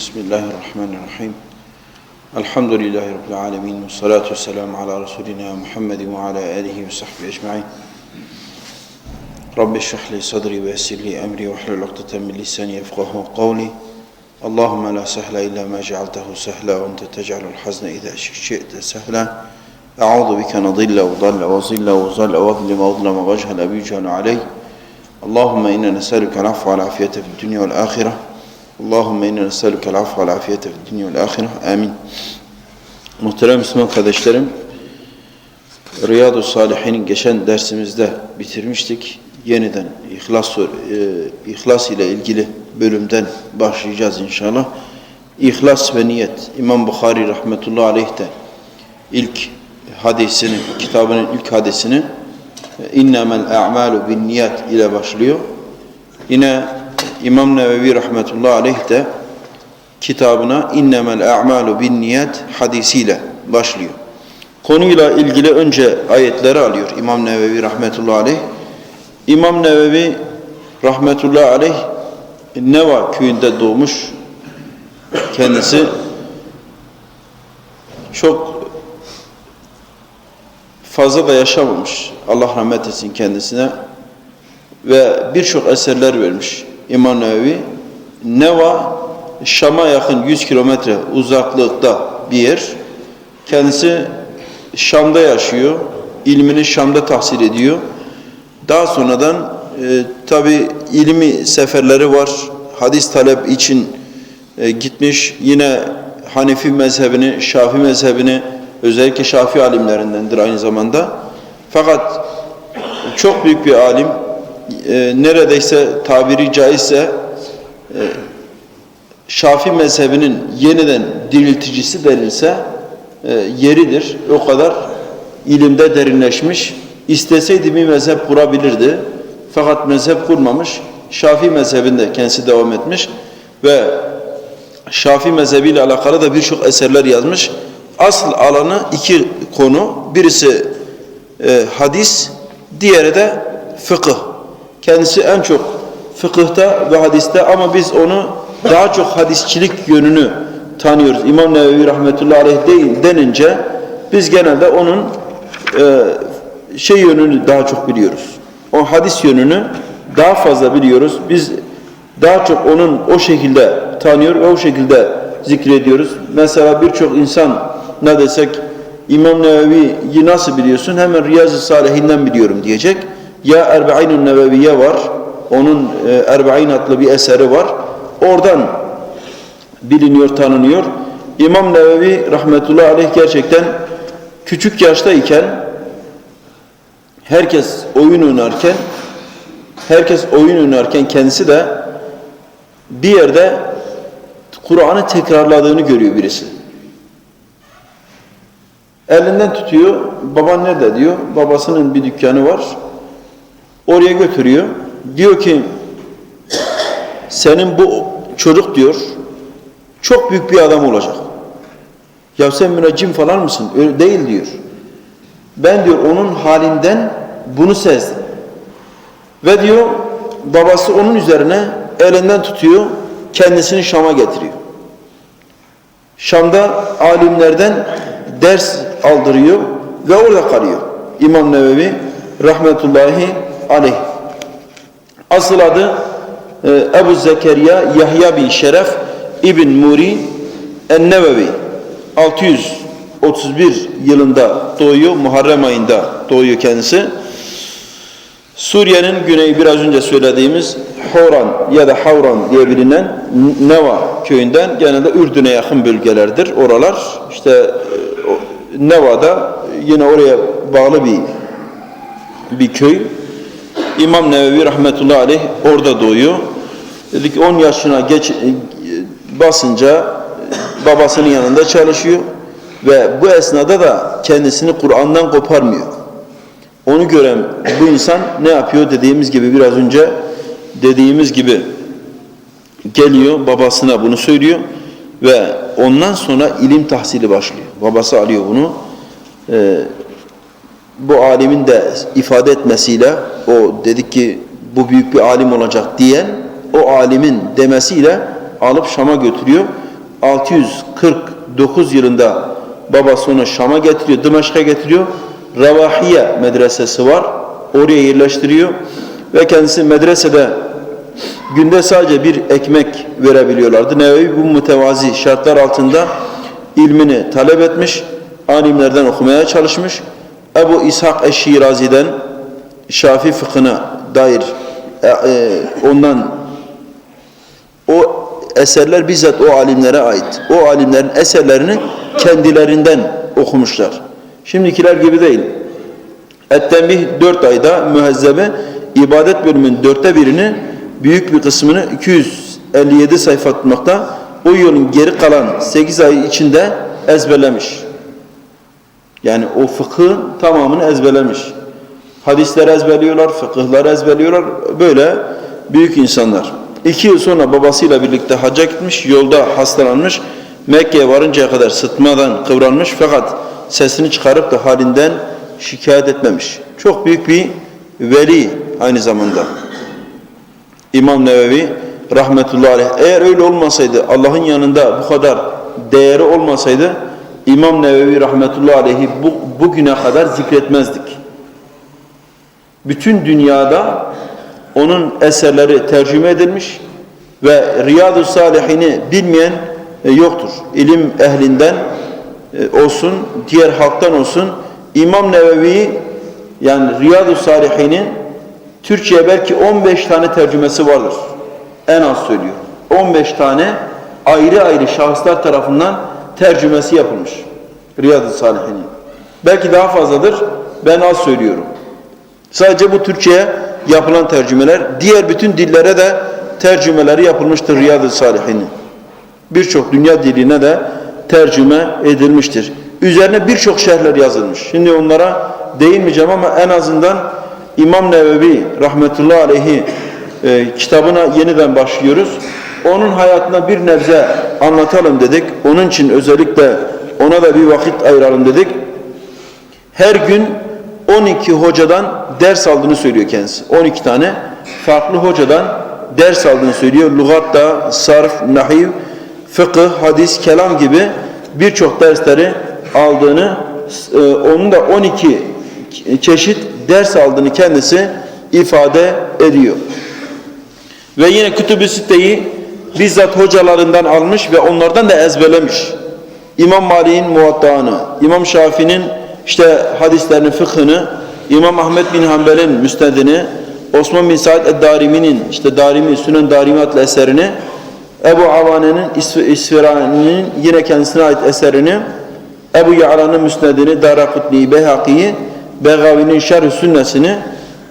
بسم الله الرحمن الرحيم. الحمد لله رب العالمين والصلاة والسلام على رسولنا محمد وعلى آله وصحبه أجمعين. رب اشرح لي صدري ويسر لي أمري واحلل عقدة من لساني يفقه قولي. اللهم لا سهل إلا ما جعلته سهلا وأنت تجعل الحزن إذا شئت سهلا. أعوذ بك نضل وضل وظل وظل وأظلم وأظلم وأجهل أبي يجهل علي. اللهم إنا نسألك العفو والعافية في الدنيا والآخرة. Allahümme inni neselükel affe vel afiyete fid dünya vel ahire. Amin. Muhterem Müslüman kardeşlerim, Riyadu Salihin'in geçen dersimizde bitirmiştik. Yeniden İhlas, e, İhlas ile ilgili bölümden başlayacağız inşallah. İhlas ve niyet. İmam Bukhari rahmetullahi aleyh de ilk hadisini, kitabının ilk hadisini e, innemel a'malu bin niyet ile başlıyor. Yine İmam Nevevi rahmetullahi aleyh de kitabına İnnemel a'malu bin niyet hadisiyle başlıyor. Konuyla ilgili önce ayetleri alıyor İmam Nevevi rahmetullahi aleyh. İmam Nevevi rahmetullahi aleyh Neva köyünde doğmuş. Kendisi çok fazla da yaşamamış. Allah rahmet etsin kendisine. Ve birçok eserler vermiş İmam. Neva, Şam'a yakın 100 kilometre uzaklıkta bir yer. Kendisi Şam'da yaşıyor. İlmini Şam'da tahsil ediyor. Daha sonradan e, tabi ilmi seferleri var. Hadis talep için e, gitmiş. Yine Hanefi mezhebini, Şafi mezhebini özellikle Şafi alimlerindendir aynı zamanda. Fakat çok büyük bir alim. E, neredeyse tabiri caizse e, Şafi mezhebinin yeniden dirilticisi denilse e, yeridir. O kadar ilimde derinleşmiş. İsteseydi bir mezhep kurabilirdi. Fakat mezhep kurmamış. Şafi mezhebinde kendisi devam etmiş ve Şafi mezhebiyle alakalı da birçok eserler yazmış. Asıl alanı iki konu. Birisi e, hadis, diğeri de fıkıh. Kendisi en çok fıkıhta ve hadiste ama biz onu daha çok hadisçilik yönünü tanıyoruz. İmam Nevevi rahmetullahi aleyh değil denince biz genelde onun e, şey yönünü daha çok biliyoruz. O hadis yönünü daha fazla biliyoruz. Biz daha çok onun o şekilde tanıyor ve o şekilde zikrediyoruz. Mesela birçok insan ne desek İmam Nevevi'yi nasıl biliyorsun? Hemen Riyazi Salihinden biliyorum diyecek. Ya Erbe'inun Neveviye var. Onun e, Erbe'in adlı bir eseri var. Oradan biliniyor, tanınıyor. İmam Nevevi rahmetullahi aleyh gerçekten küçük yaştayken herkes oyun oynarken herkes oyun oynarken kendisi de bir yerde Kur'an'ı tekrarladığını görüyor birisi. Elinden tutuyor. Baban nerede diyor. Babasının bir dükkanı var. Oraya götürüyor. Diyor ki senin bu çocuk diyor çok büyük bir adam olacak. Ya sen müneccim falan mısın? Öyle değil diyor. Ben diyor onun halinden bunu sezdim. Ve diyor babası onun üzerine elinden tutuyor, kendisini Şam'a getiriyor. Şam'da alimlerden ders aldırıyor ve orada kalıyor. İmam Nevevi rahmetullahi aleyh. Asıl adı e, Ebu Zekeriya Yahya bin Şeref İbn Muri En-Nevevi 631 yılında doğuyor. Muharrem ayında doğuyor kendisi. Suriye'nin güneyi biraz önce söylediğimiz Horan ya da Havran diye bilinen Neva köyünden genelde Ürdün'e yakın bölgelerdir. Oralar işte e, Neva'da yine oraya bağlı bir bir köy. İmam Nevevi rahmetullahi aleyh orada doğuyor. Dedik 10 yaşına geç basınca babasının yanında çalışıyor ve bu esnada da kendisini Kur'an'dan koparmıyor. Onu gören bu insan ne yapıyor dediğimiz gibi biraz önce dediğimiz gibi geliyor babasına bunu söylüyor ve ondan sonra ilim tahsili başlıyor. Babası alıyor bunu. Ee, bu alimin de ifade etmesiyle o dedik ki bu büyük bir alim olacak diyen o alimin demesiyle alıp Şam'a götürüyor 649 yılında babası onu Şam'a getiriyor, Dımeşk'e getiriyor. Ravahiye medresesi var. Oraya yerleştiriyor. Ve kendisi medresede günde sadece bir ekmek verebiliyorlardı. Nevevi bu mütevazi şartlar altında ilmini talep etmiş, alimlerden okumaya çalışmış. Ebu İshak Eşşirazi'den Şafi fıkhına dair e, e, ondan o eserler bizzat o alimlere ait. O alimlerin eserlerini kendilerinden okumuşlar. Şimdikiler gibi değil. Et-Tembih 4 ayda mühezzebe ibadet bölümünün dörtte birini büyük bir kısmını 257 sayfa tutmakta o yolun geri kalan 8 ay içinde ezberlemiş. Yani o fıkhı tamamını ezberlemiş. Hadisler ezberliyorlar, fıkıhlar ezberliyorlar. Böyle büyük insanlar. İki yıl sonra babasıyla birlikte hacca gitmiş, yolda hastalanmış. Mekke'ye varıncaya kadar sıtmadan kıvranmış fakat sesini çıkarıp da halinden şikayet etmemiş. Çok büyük bir veli aynı zamanda. İmam Nevevi rahmetullahi aleyh. Eğer öyle olmasaydı, Allah'ın yanında bu kadar değeri olmasaydı, İmam Nevevi rahmetullahi aleyhi bu, bugüne kadar zikretmezdik. Bütün dünyada onun eserleri tercüme edilmiş ve Riyadu Salihini bilmeyen e, yoktur. İlim ehlinden e, olsun, diğer halktan olsun. İmam Nevevi yani Riyadu Salihinin belki 15 tane tercümesi vardır. En az söylüyor. 15 tane ayrı ayrı şahıslar tarafından tercümesi yapılmış. Riyad-ı Salihin'in. Belki daha fazladır. Ben az söylüyorum. Sadece bu Türkçe'ye yapılan tercümeler, diğer bütün dillere de tercümeleri yapılmıştır Riyad-ı Salihin'in. Birçok dünya diline de tercüme edilmiştir. Üzerine birçok şerhler yazılmış. Şimdi onlara değinmeyeceğim ama en azından İmam Nevevi rahmetullahi aleyhi e, kitabına yeniden başlıyoruz. Onun hayatına bir nebze anlatalım dedik. Onun için özellikle ona da bir vakit ayıralım dedik. Her gün 12 hocadan ders aldığını söylüyor kendisi. 12 tane farklı hocadan ders aldığını söylüyor. Lugatta, sarf, nahiv, fıkıh, hadis, kelam gibi birçok dersleri aldığını, e, onun da 12 çeşit ders aldığını kendisi ifade ediyor. Ve yine Kütüb-i Sitte'yi bizzat hocalarından almış ve onlardan da ezberlemiş. İmam Malik'in muvattağını, İmam Şafii'nin işte hadislerini, fıkhını, İmam Ahmet bin Hanbel'in müstedini, Osman bin Said Ed-Darimi'nin işte Darimi, Sünen Darimi adlı eserini, Ebu Avane'nin İsfirani'nin yine kendisine ait eserini, Ebu Ya'la'nın müsnedini, Darakutni'yi, Beyhaki'yi, Begavi'nin Şerh-i Sünnesini,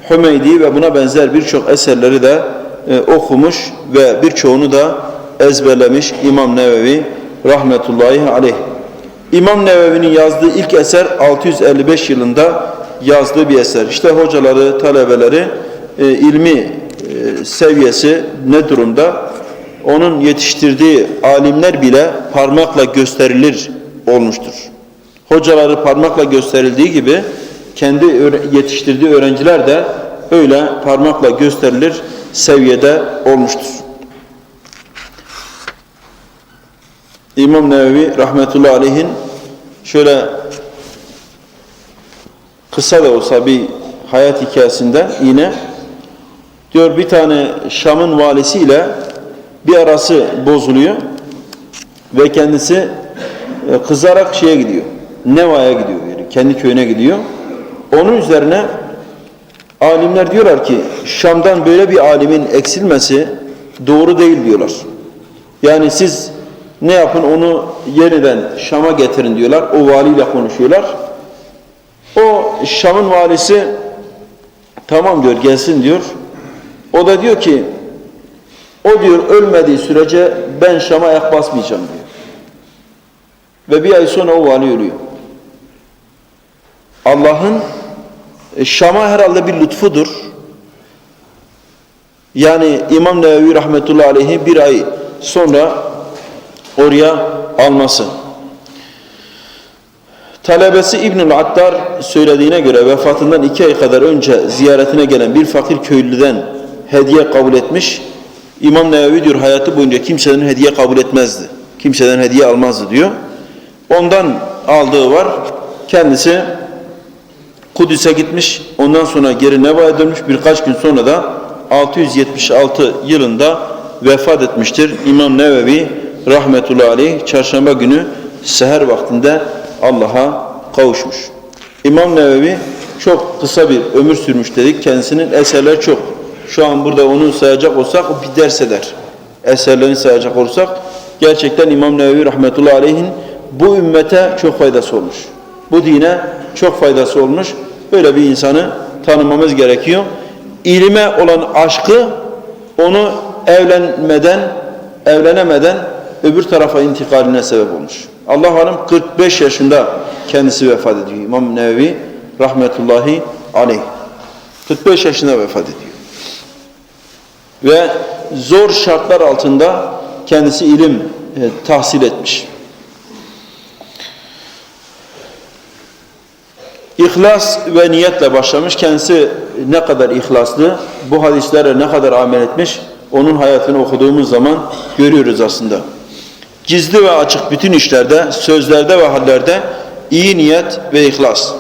Hümeydi ve buna benzer birçok eserleri de e, okumuş ve birçoğunu da ezberlemiş İmam Nevevi rahmetullahi aleyh. İmam Nevevi'nin yazdığı ilk eser 655 yılında yazdığı bir eser. İşte hocaları, talebeleri e, ilmi e, seviyesi ne durumda? Onun yetiştirdiği alimler bile parmakla gösterilir olmuştur. Hocaları parmakla gösterildiği gibi kendi yetiştirdiği öğrenciler de öyle parmakla gösterilir seviyede olmuştur. İmam Nevevi rahmetullahi aleyhin şöyle kısa da olsa bir hayat hikayesinde yine diyor bir tane Şam'ın valisiyle bir arası bozuluyor ve kendisi e, kızarak şeye gidiyor. Neva'ya gidiyor yani kendi köyüne gidiyor. Onun üzerine alimler diyorlar ki Şam'dan böyle bir alimin eksilmesi doğru değil diyorlar. Yani siz ne yapın onu yeniden Şam'a getirin diyorlar. O valiyle konuşuyorlar. O Şam'ın valisi tamam diyor gelsin diyor. O da diyor ki o diyor ölmediği sürece ben Şam'a ayak basmayacağım diyor. Ve bir ay sonra o vali ölüyor. Allah'ın Şam'a herhalde bir lütfudur. Yani İmam Nevevi rahmetullahi aleyhi bir ay sonra oraya alması. Talebesi İbnül Attar söylediğine göre vefatından iki ay kadar önce ziyaretine gelen bir fakir köylüden hediye kabul etmiş. İmam Nevevi diyor hayatı boyunca kimsenin hediye kabul etmezdi. Kimseden hediye almazdı diyor. Ondan aldığı var. Kendisi Kudüs'e gitmiş. Ondan sonra geri Neva'ya dönmüş. Birkaç gün sonra da 676 yılında vefat etmiştir. İmam Nevevi rahmetullahi aleyh çarşamba günü seher vaktinde Allah'a kavuşmuş. İmam Nevevi çok kısa bir ömür sürmüş dedik. Kendisinin eserleri çok. Şu an burada onu sayacak olsak bir ders eder. Eserlerini sayacak olursak gerçekten İmam Nevevi rahmetullahi aleyhin bu ümmete çok faydası olmuş. Bu dine çok faydası olmuş. Böyle bir insanı tanımamız gerekiyor. İlime olan aşkı onu evlenmeden, evlenemeden öbür tarafa intikaline sebep olmuş. Allah hanım 45 yaşında kendisi vefat ediyor. İmam Nevevi rahmetullahi aleyh. 45 yaşında vefat ediyor. Ve zor şartlar altında kendisi ilim e, tahsil etmiş. İhlas ve niyetle başlamış. Kendisi ne kadar ihlaslı, bu hadislere ne kadar amel etmiş, onun hayatını okuduğumuz zaman görüyoruz aslında. Gizli ve açık bütün işlerde, sözlerde ve hallerde iyi niyet ve ihlas.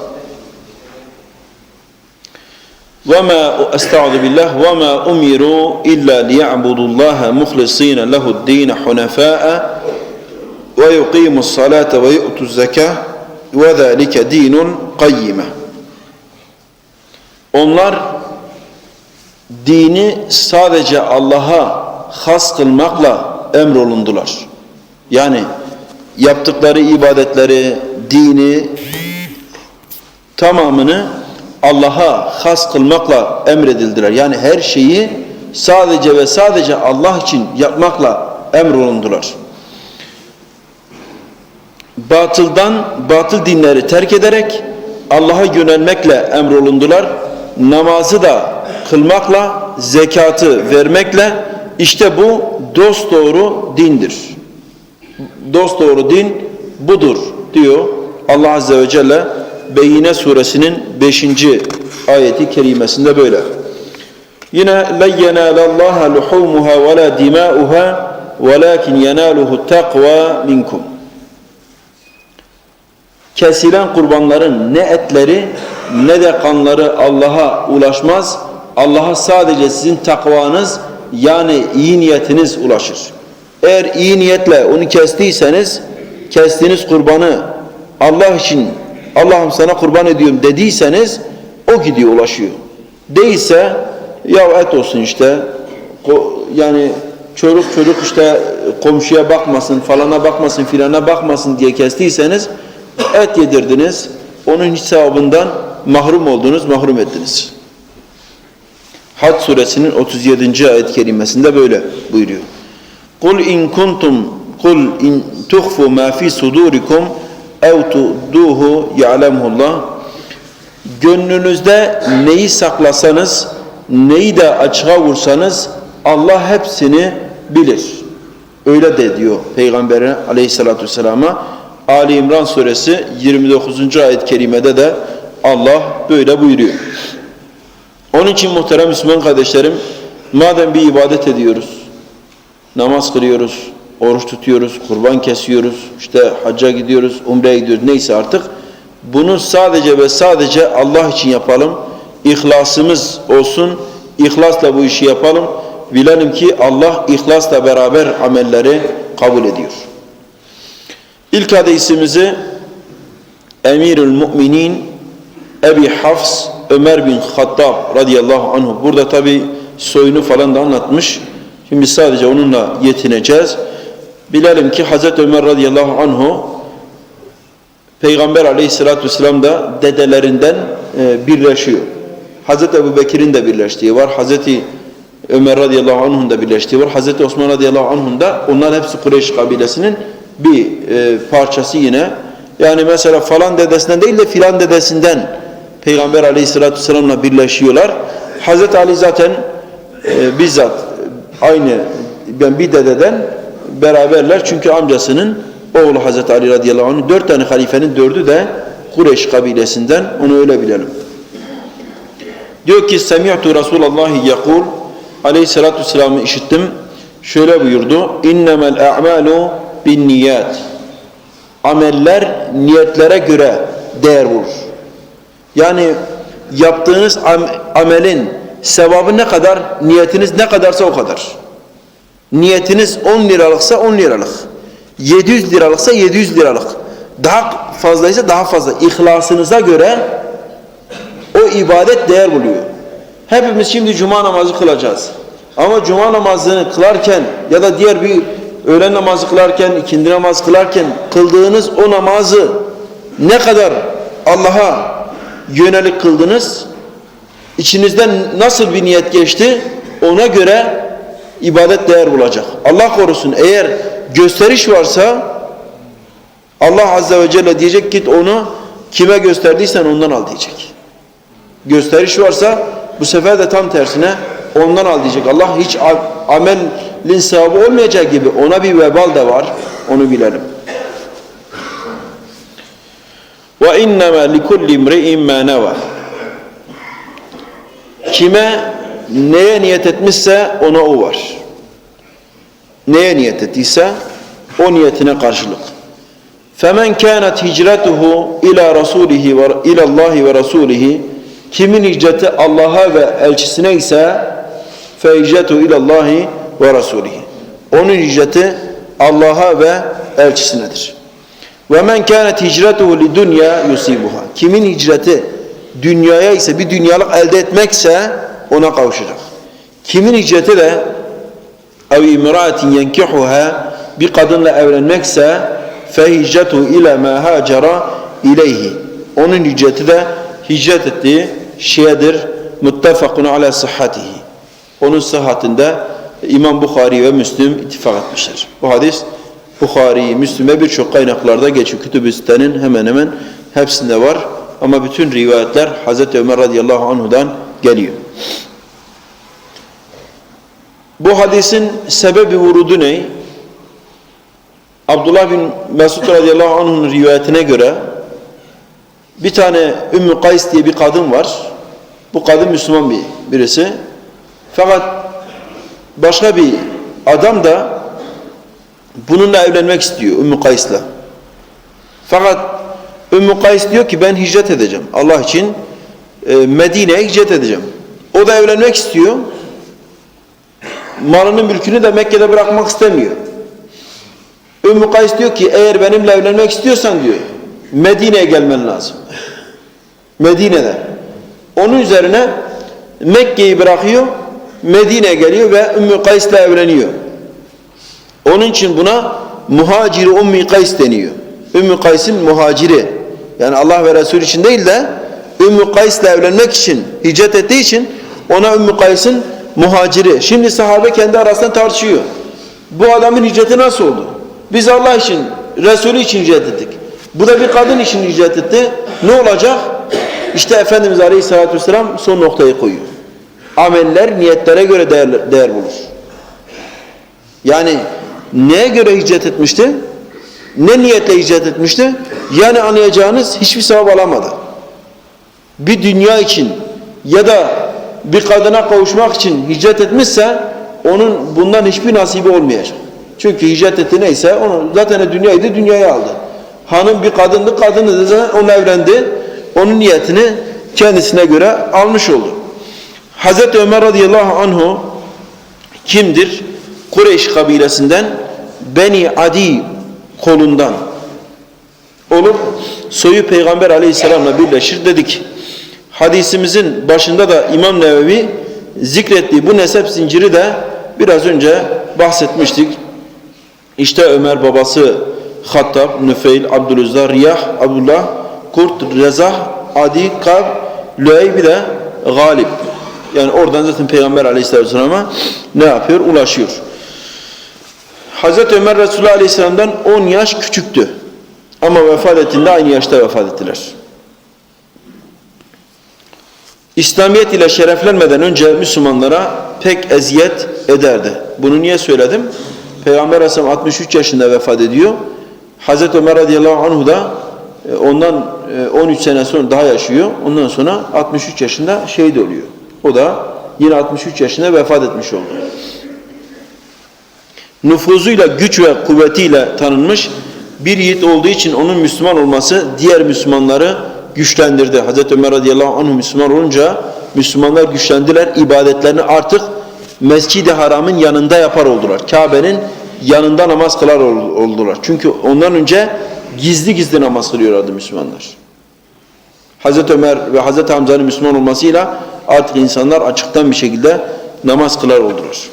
وَمَا اَسْتَعُذُ بِاللّٰهِ وَمَا اُمِرُوا اِلَّا لِيَعْبُدُوا اللّٰهَ مُخْلِصِينَ لَهُ الدِّينَ حُنَفَاءَ وَيُقِيمُوا الصَّلَاةَ وَيُؤْتُوا الزَّكَاةَ وَذَٰلِكَ دِينٌ قَيِّمَةٌ Onlar dini sadece Allah'a has kılmakla emrolundular. Yani yaptıkları ibadetleri, dini tamamını Allah'a has kılmakla emredildiler. Yani her şeyi sadece ve sadece Allah için yapmakla emrolundular. Batıldan, batıl dinleri terk ederek Allah'a yönelmekle emrolundular. Namazı da kılmakla, zekatı vermekle işte bu dosdoğru dindir. Dosdoğru din budur diyor Allah Azze ve Celle Beyine suresinin 5. ayeti kerimesinde böyle. Yine لَنْ يَنَالَ اللّٰهَ لُحُومُهَا وَلَا دِمَاؤُهَا وَلَكِنْ يَنَالُهُ التَّقْوَى مِنْكُمْ Kesilen kurbanların ne etleri ne de kanları Allah'a ulaşmaz. Allah'a sadece sizin takvanız yani iyi niyetiniz ulaşır. Eğer iyi niyetle onu kestiyseniz kestiğiniz kurbanı Allah için Allah'ım sana kurban ediyorum dediyseniz o gidiyor ulaşıyor. Değilse ya et olsun işte yani çocuk çocuk işte komşuya bakmasın falana bakmasın filana bakmasın diye kestiyseniz et yedirdiniz. Onun hiç sevabından mahrum oldunuz, mahrum ettiniz. Had suresinin 37. ayet kelimesinde böyle buyuruyor. Kul in kuntum kul in tuhfu ma fi sudurikum ev tuduhu ya'lemullah Gönlünüzde neyi saklasanız, neyi de açığa vursanız Allah hepsini bilir. Öyle de diyor Peygamber'e aleyhissalatü vesselama. Ali İmran suresi 29. ayet kerimede de Allah böyle buyuruyor. Onun için muhterem Müslüman kardeşlerim, madem bir ibadet ediyoruz, namaz kılıyoruz, oruç tutuyoruz, kurban kesiyoruz, işte hacca gidiyoruz, umreye gidiyoruz, neyse artık, bunu sadece ve sadece Allah için yapalım, ihlasımız olsun, ihlasla bu işi yapalım, bilelim ki Allah ihlasla beraber amelleri kabul ediyor. İlk hadisimizi Emirül Müminin Ebi Hafs Ömer bin Hattab radıyallahu anh burada tabi soyunu falan da anlatmış. Şimdi sadece onunla yetineceğiz. Bilelim ki Hazreti Ömer radıyallahu anhu Peygamber aleyhissalatü vesselam da dedelerinden e, birleşiyor. Hazreti Ebu Bekir'in de birleştiği var. Hazreti Ömer radıyallahu anh'un da birleştiği var. Hazreti Osman radıyallahu anh'un da onlar hepsi Kureyş kabilesinin bir e, parçası yine. Yani mesela falan dedesinden değil de filan dedesinden Peygamber aleyhissalatü vesselam'la birleşiyorlar. Hazreti Ali zaten e, bizzat aynı ben bir dededen beraberler. Çünkü amcasının oğlu Hazreti Ali radıyallahu anh dört tane halifenin dördü de Kureyş kabilesinden onu öyle bilelim. Diyor ki Semi'tu Resulallah yakul aleyhissalatü vesselam'ı işittim. Şöyle buyurdu. İnnemel a'malu bin niyat. Ameller niyetlere göre değer bulur. Yani yaptığınız am- amelin sevabı ne kadar, niyetiniz ne kadarsa o kadar. Niyetiniz 10 liralıksa 10 liralık. 700 liralıksa 700 liralık. Daha fazlaysa daha fazla. İhlasınıza göre o ibadet değer buluyor. Hepimiz şimdi cuma namazı kılacağız. Ama cuma namazını kılarken ya da diğer bir öğlen namazı kılarken, ikindi namaz kılarken kıldığınız o namazı ne kadar Allah'a yönelik kıldınız, içinizden nasıl bir niyet geçti, ona göre ibadet değer bulacak. Allah korusun eğer gösteriş varsa Allah Azze ve Celle diyecek git onu kime gösterdiysen ondan al diyecek. Gösteriş varsa bu sefer de tam tersine ondan al diyecek. Allah hiç a- lin sevabı olmayacağı gibi ona bir vebal da var. Onu bilelim. Ve inneme li kulli imri'in ma neva. Kime neye niyet etmişse ona o var. Neye niyet ettiyse o niyetine karşılık. Femen kanet hicretuhu ila rasulihi ve ila Allah ve rasulihi kimin hicreti Allah'a ve elçisine ise fe hicretu ila Allahi ve rasulihi. Onun hicreti Allah'a ve elçisinedir. Ve men kânet hicretuhu li dunya yusibuha. Kimin hicreti dünyaya ise bir dünyalık elde etmekse ona kavuşacak. Kimin hicreti de ev imraatin yenkihuha bir kadınla evlenmekse fe hicretuhu ile ma hacera ileyhi. Onun hicreti de hicret ettiği şeyedir. Muttefakun ala sıhhatihi. Onun sıhhatinde İmam Bukhari ve Müslim ittifak etmişler. Bu hadis Bukhari, Müslim'e birçok kaynaklarda geçiyor. Sitte'nin hemen hemen hepsinde var. Ama bütün rivayetler Hz. Ömer radıyallahu anhudan geliyor. Bu hadisin sebebi vurudu ne? Abdullah bin Mesud radıyallahu anh'ın rivayetine göre bir tane Ümmü Kays diye bir kadın var. Bu kadın Müslüman bir birisi. Fakat başka bir adam da bununla evlenmek istiyor Ümmü Kays'la. Fakat Ümmü Kays diyor ki ben hicret edeceğim. Allah için e, Medine'ye hicret edeceğim. O da evlenmek istiyor. Malının mülkünü de Mekke'de bırakmak istemiyor. Ümmü Kays diyor ki eğer benimle evlenmek istiyorsan diyor Medine'ye gelmen lazım. Medine'de. Onun üzerine Mekke'yi bırakıyor, Medine'ye geliyor ve Ümmü Kays'la evleniyor. Onun için buna muhaciri Ümmü Kays deniyor. Ümmü Kays'in muhaciri. Yani Allah ve Resul için değil de Ümmü Kays'la evlenmek için, hicret ettiği için ona Ümmü Kays'in muhaciri. Şimdi sahabe kendi arasında tartışıyor. Bu adamın hicreti nasıl oldu? Biz Allah için, Resulü için hicret ettik. Bu da bir kadın için hicret etti. Ne olacak? İşte Efendimiz Aleyhisselatü Vesselam son noktayı koyuyor. Ameller niyetlere göre değer, değer bulur. Yani neye göre hicret etmişti? Ne niyetle hicret etmişti? Yani anlayacağınız hiçbir sevap alamadı. Bir dünya için ya da bir kadına kavuşmak için hicret etmişse onun bundan hiçbir nasibi olmayacak. Çünkü hicret etti neyse onu zaten dünyaydı dünyaya aldı. Hanım bir kadındı kadını da zaten onunla evlendi. Onun niyetini kendisine göre almış oldu. Hazreti Ömer radıyallahu anhu kimdir? Kureyş kabilesinden Beni Adi kolundan olup soyu Peygamber aleyhisselamla birleşir dedik. Hadisimizin başında da İmam Nevevi zikrettiği bu nesep zinciri de biraz önce bahsetmiştik. İşte Ömer babası Hattab, Nüfeil, Abdülüzzar, Riyah, Abdullah, Kurt, Rezah, Adi, Kab, Lüey bir de Galip. Yani oradan zaten Peygamber aleyhisselam'a ne yapıyor? Ulaşıyor. Hazreti Ömer Resulullah aleyhisselamdan 10 yaş küçüktü. Ama vefat ettiğinde aynı yaşta vefat ettiler. İslamiyet ile şereflenmeden önce Müslümanlara pek eziyet ederdi. Bunu niye söyledim? Peygamber Aleyhisselam 63 yaşında vefat ediyor. Hazreti Ömer radıyallahu anhu da e, ondan 13 sene sonra daha yaşıyor. Ondan sonra 63 yaşında şehit oluyor. O da yine 63 yaşında vefat etmiş oldu. nüfuzuyla, güç ve kuvvetiyle tanınmış bir yiğit olduğu için onun Müslüman olması diğer Müslümanları güçlendirdi. Hazreti Ömer radıyallahu anh Müslüman olunca Müslümanlar güçlendiler. ibadetlerini artık Mescid-i Haram'ın yanında yapar oldular. Kabe'nin yanında namaz kılar ol- oldular. Çünkü ondan önce gizli gizli namaz kılıyorlardı Müslümanlar. Hazreti Ömer ve Hazreti Hamza'nın Müslüman olmasıyla artık insanlar açıktan bir şekilde namaz kılar oldular.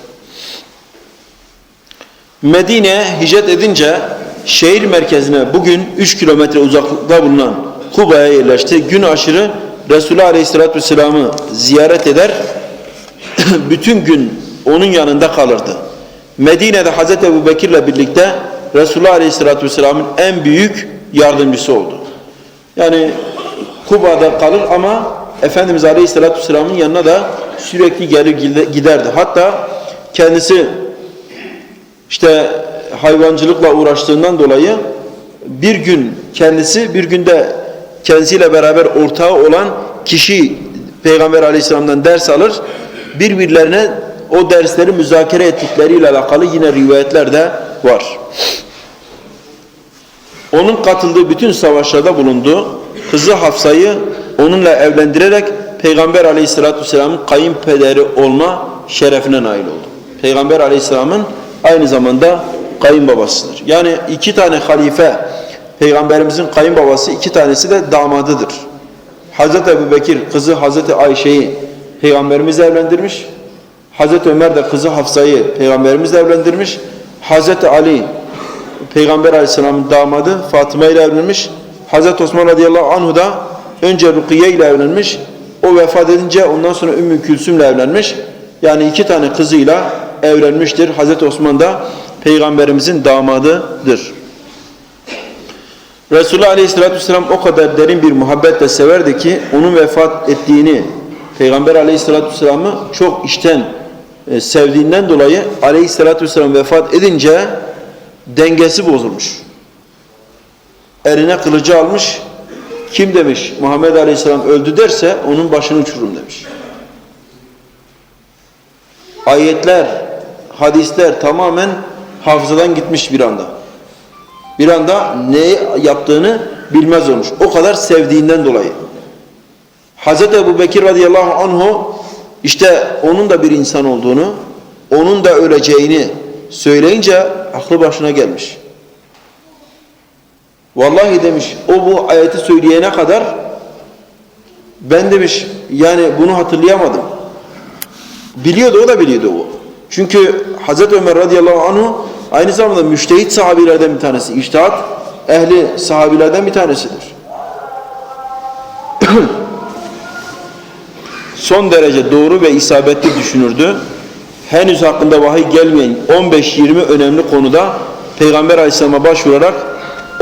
Medine'ye hicret edince şehir merkezine bugün 3 kilometre uzaklıkta bulunan Kuba'ya yerleşti. Gün aşırı Resulullah Aleyhisselatü Vesselam'ı ziyaret eder, bütün gün onun yanında kalırdı. Medine'de Hazreti Ebu Bekir'le birlikte Resulullah Aleyhisselatü Vesselam'ın en büyük yardımcısı oldu. Yani Kuba'da kalır ama Efendimiz Aleyhisselatü Vesselam'ın yanına da sürekli gelir giderdi. Hatta kendisi işte hayvancılıkla uğraştığından dolayı bir gün kendisi bir günde kendisiyle beraber ortağı olan kişi Peygamber Aleyhisselam'dan ders alır. Birbirlerine o dersleri müzakere ettikleriyle alakalı yine rivayetler de var. Onun katıldığı bütün savaşlarda bulundu. Kızı Hafsa'yı onunla evlendirerek Peygamber Aleyhisselatü Vesselam'ın kayınpederi olma şerefine nail oldu. Peygamber Aleyhisselam'ın aynı zamanda kayınbabasıdır. Yani iki tane halife Peygamberimizin kayınbabası iki tanesi de damadıdır. Hazreti Ebu Bekir kızı Hazreti Ayşe'yi Peygamberimiz evlendirmiş. Hazreti Ömer de kızı Hafsa'yı Peygamberimiz evlendirmiş. Hazreti Ali Peygamber Aleyhisselam'ın damadı Fatıma ile evlenmiş. Hazreti Osman radıyallahu anhu da önce Rukiye ile evlenmiş. O vefat edince ondan sonra Ümmü Külsüm ile evlenmiş. Yani iki tane kızıyla evlenmiştir. Hazreti Osman da Peygamberimizin damadıdır. Resulullah Aleyhisselatü Vesselam o kadar derin bir muhabbetle severdi ki onun vefat ettiğini Peygamber Aleyhisselatü Vesselam'ı çok içten e, sevdiğinden dolayı Aleyhisselatü Vesselam vefat edince dengesi bozulmuş. Eline kılıcı almış. Kim demiş Muhammed Aleyhisselam öldü derse onun başını uçururum demiş. Ayetler, hadisler tamamen hafızadan gitmiş bir anda. Bir anda ne yaptığını bilmez olmuş. O kadar sevdiğinden dolayı. Hazreti Ebu Bekir radıyallahu anhu işte onun da bir insan olduğunu, onun da öleceğini söyleyince aklı başına gelmiş. Vallahi demiş o bu ayeti söyleyene kadar ben demiş yani bunu hatırlayamadım. Biliyordu o da biliyordu o. Çünkü Hazreti Ömer radıyallahu anhu aynı zamanda müştehit sahabilerden bir tanesi. İçtihat ehli sahabilerden bir tanesidir. Son derece doğru ve isabetli düşünürdü. Henüz hakkında vahiy gelmeyen 15-20 önemli konuda Peygamber Aleyhisselam'a başvurarak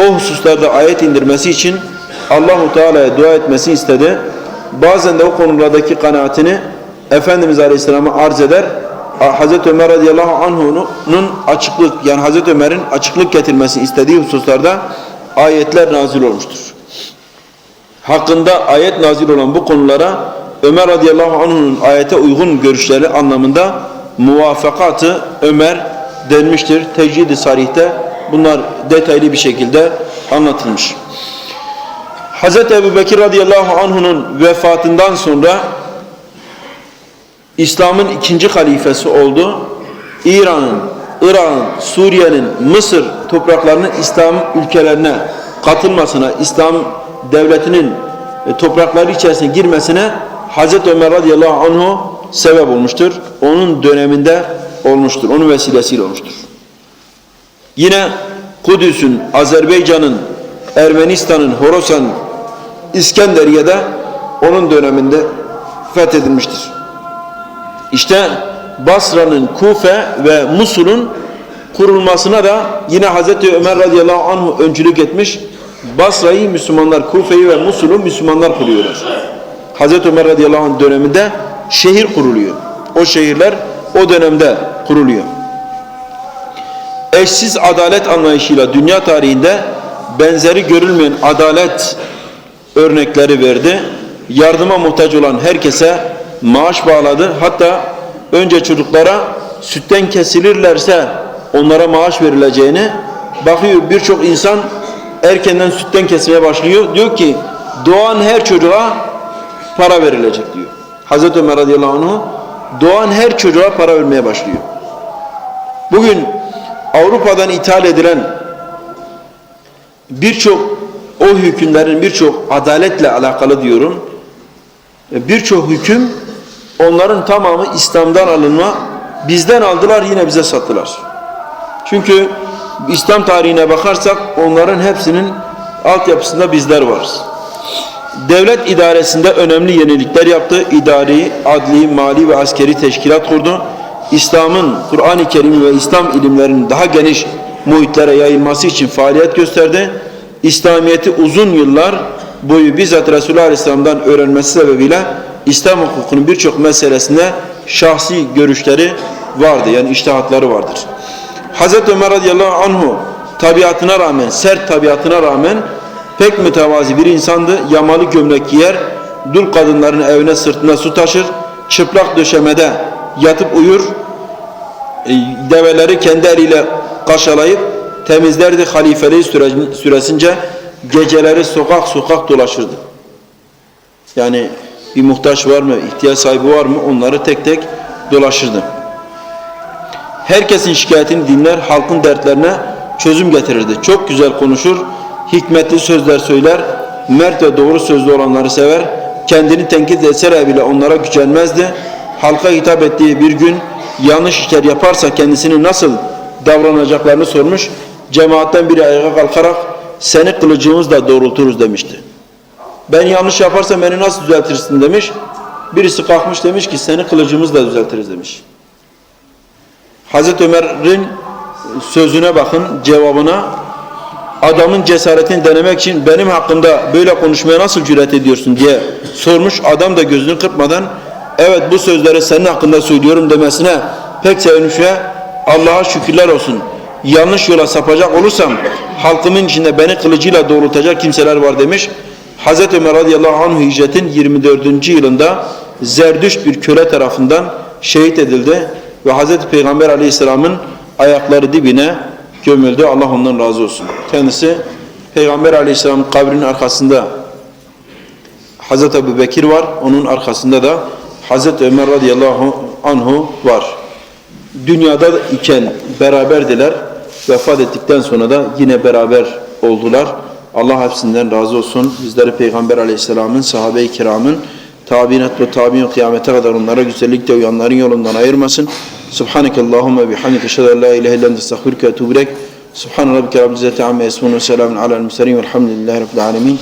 o hususlarda ayet indirmesi için Allahu Teala'ya dua etmesini istedi. Bazen de o konulardaki kanaatini Efendimiz Aleyhisselam'a arz eder. Hazreti Ömer radıyallahu anh'unun açıklık yani Hazreti Ömer'in açıklık getirmesini istediği hususlarda ayetler nazil olmuştur. Hakkında ayet nazil olan bu konulara Ömer radıyallahu anh'unun ayete uygun görüşleri anlamında muvafakatı Ömer denmiştir. Tecrid-i Sarih'te bunlar detaylı bir şekilde anlatılmış. Hz. Ebu Bekir radıyallahu anh'unun vefatından sonra İslam'ın ikinci halifesi oldu. İran'ın, Irak'ın, Suriye'nin, Mısır topraklarının İslam ülkelerine katılmasına, İslam devletinin e, toprakları içerisine girmesine Hazreti Ömer radıyallahu anhu sebep olmuştur. Onun döneminde olmuştur. Onun vesilesiyle olmuştur. Yine Kudüs'ün, Azerbaycan'ın, Ermenistan'ın, Horasan, İskenderiye'de onun döneminde fethedilmiştir. İşte Basra'nın, Kufe ve Musul'un kurulmasına da yine Hazreti Ömer radıyallahu anh öncülük etmiş. Basra'yı Müslümanlar, Kufe'yi ve Musul'u Müslümanlar kuruyorlar. Hazreti Ömer radıyallahu anh döneminde şehir kuruluyor. O şehirler o dönemde kuruluyor. Eşsiz adalet anlayışıyla dünya tarihinde benzeri görülmeyen adalet örnekleri verdi. Yardıma muhtaç olan herkese maaş bağladı. Hatta önce çocuklara sütten kesilirlerse onlara maaş verileceğini bakıyor birçok insan erkenden sütten kesmeye başlıyor. Diyor ki doğan her çocuğa para verilecek diyor. Hazreti Ömer radıyallahu anh doğan her çocuğa para vermeye başlıyor. Bugün Avrupa'dan ithal edilen birçok o hükümlerin birçok adaletle alakalı diyorum. Birçok hüküm onların tamamı İslam'dan alınma. Bizden aldılar yine bize sattılar. Çünkü İslam tarihine bakarsak onların hepsinin altyapısında bizler varız. Devlet idaresinde önemli yenilikler yaptı. İdari, adli, mali ve askeri teşkilat kurdu. İslam'ın, Kur'an-ı Kerim ve İslam ilimlerinin daha geniş muhitlere yayılması için faaliyet gösterdi. İslamiyet'i uzun yıllar boyu bizzat Resulullah Aleyhisselam'dan öğrenmesi sebebiyle İslam hukukunun birçok meselesinde şahsi görüşleri vardı. Yani iştihatları vardır. Hazreti Ömer radıyallahu anhu tabiatına rağmen, sert tabiatına rağmen pek mütevazi bir insandı. Yamalı gömlek giyer, dul kadınların evine sırtına su taşır, çıplak döşemede yatıp uyur, develeri kendi eliyle kaşalayıp temizlerdi halifeliği süre- süresince geceleri sokak sokak dolaşırdı. Yani bir muhtaç var mı, ihtiyaç sahibi var mı onları tek tek dolaşırdı. Herkesin şikayetini dinler, halkın dertlerine çözüm getirirdi. Çok güzel konuşur, hikmetli sözler söyler, mert ve doğru sözlü olanları sever, kendini tenkit etseler bile onlara gücenmezdi. Halka hitap ettiği bir gün yanlış işler yaparsa kendisini nasıl davranacaklarını sormuş. Cemaatten biri ayağa kalkarak seni kılıcımızla doğrulturuz demişti. Ben yanlış yaparsam beni nasıl düzeltirsin demiş. Birisi kalkmış demiş ki seni kılıcımızla düzeltiriz demiş. Hazreti Ömer'in sözüne bakın, cevabına. Adamın cesaretini denemek için benim hakkımda böyle konuşmaya nasıl cüret ediyorsun diye sormuş. Adam da gözünü kırpmadan evet bu sözleri senin hakkında söylüyorum demesine pek sevinmiş ve Allah'a şükürler olsun. Yanlış yola sapacak olursam halkımın içinde beni kılıcıyla doğrultacak kimseler var demiş. Hazreti Ömer radıyallahu anh hicretin 24. yılında Zerdüşt bir köle tarafından şehit edildi ve Hazreti Peygamber aleyhisselamın ayakları dibine gömüldü. Allah ondan razı olsun. Kendisi Peygamber aleyhisselamın kabrinin arkasında Hazreti Ebu Bekir var. Onun arkasında da Hazreti Ömer radıyallahu anhu var. Dünyada iken beraberdiler. Vefat ettikten sonra da yine beraber oldular. Allah hepsinden razı olsun. Bizleri Peygamber aleyhisselamın, sahabe-i kiramın, tabiinat ve tabiin kıyamete kadar onlara güzellikle uyanların yolundan ayırmasın. Subhaneke Allahümme bihamdike en la ilahe illa ente estağfiruke ve etûbü ileyk. Rabbike rabbil izzati amma yasifun ve selamun alel murselin velhamdülillahi rabbil alamin.